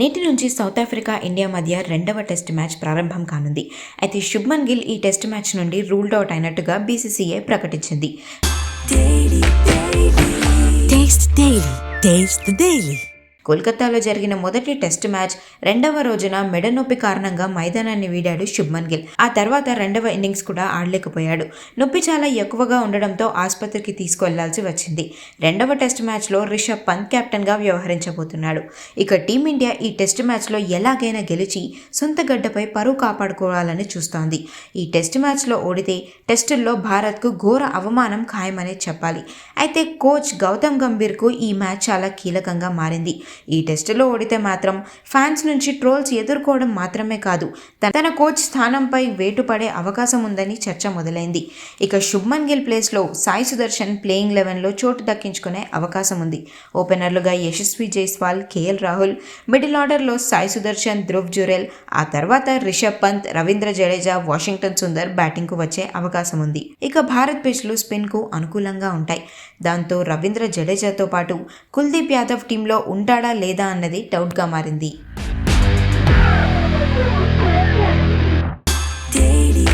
నేటి నుంచి south Africa India మధ్య రెండవ టెస్ట్ మ్యాచ్ ప్రారంభం కానుంది అయితే శుభ్మన్ గిల్ ఈ టెస్ట్ మ్యాచ్ నుండి రూల్డ్ అవుట్ అయినట్టుగా బీసీసీఐ ప్రకటించింది Taste the Daily. Taste the Daily. కోల్కతాలో జరిగిన మొదటి టెస్ట్ మ్యాచ్ రెండవ రోజున మెడ నొప్పి కారణంగా మైదానాన్ని వీడాడు శుభ్మన్ గిల్. ఆ తర్వాత రెండవ ఇన్నింగ్స్ కూడా ఆడలేకపోయాడు. నొప్పి చాలా ఎక్కువగా ఉండడంతో ఆసుపత్రికి తీసుకువెళ్ళాల్సి వచ్చింది. రెండవ టెస్ట్ మ్యాచ్లో రిషబ్ పంత్ కెప్టెన్గా వ్యవహరించబోతున్నాడు. ఇక టీమిండియా ఈ టెస్ట్ మ్యాచ్లో ఎలాగైనా గెలిచి సొంత గడ్డపై పరువు కాపాడుకోవాలని చూస్తోంది. ఈ టెస్ట్ మ్యాచ్లో ఓడితే టెస్టుల్లో భారత్కు ఘోర అవమానం ఖాయమనే చెప్పాలి. అయితే కోచ్ గౌతమ్ గంభీర్కు ఈ మ్యాచ్ చాలా కీలకంగా మారింది. ఈ టెస్టులో ఓడితే మాత్రం ఫ్యాన్స్ నుంచి ట్రోల్స్ ఎదుర్కోవడం మాత్రమే కాదు తన- కోచ్ స్థానంపై వేటుపడే అవకాశం ఉందని చర్చ మొదలైంది. ఇక శుభ్మన్ గిల్ ప్లేస్లో సాయి సుదర్శన్ ప్లేయింగ్ లెవెన్లో చోటు దక్కించుకునే అవకాశం ఉంది. ఓపెనర్లుగా యశస్వి జైస్వాల్ కేఎల్ రాహుల్ మిడిల్ ఆర్డర్లో సాయి సుదర్శన్ ధ్రువ్ జురెల్ ఆ తర్వాత రిషబ్ పంత్ రవీంద్ర జడేజా వాషింగ్టన్ సుందర్ బ్యాటింగ్కు వచ్చే అవకాశం ఉంది. ఇక భారత్ పిచ్లు స్పిన్కు అనుకూలంగా ఉంటాయి. దాంతో రవీంద్ర జడేజాతో పాటు కుల్దీప్ యాదవ్ టీంలో ఉంటాడా చేశారా లేదా అన్నది డౌట్గా మారింది. డైలీ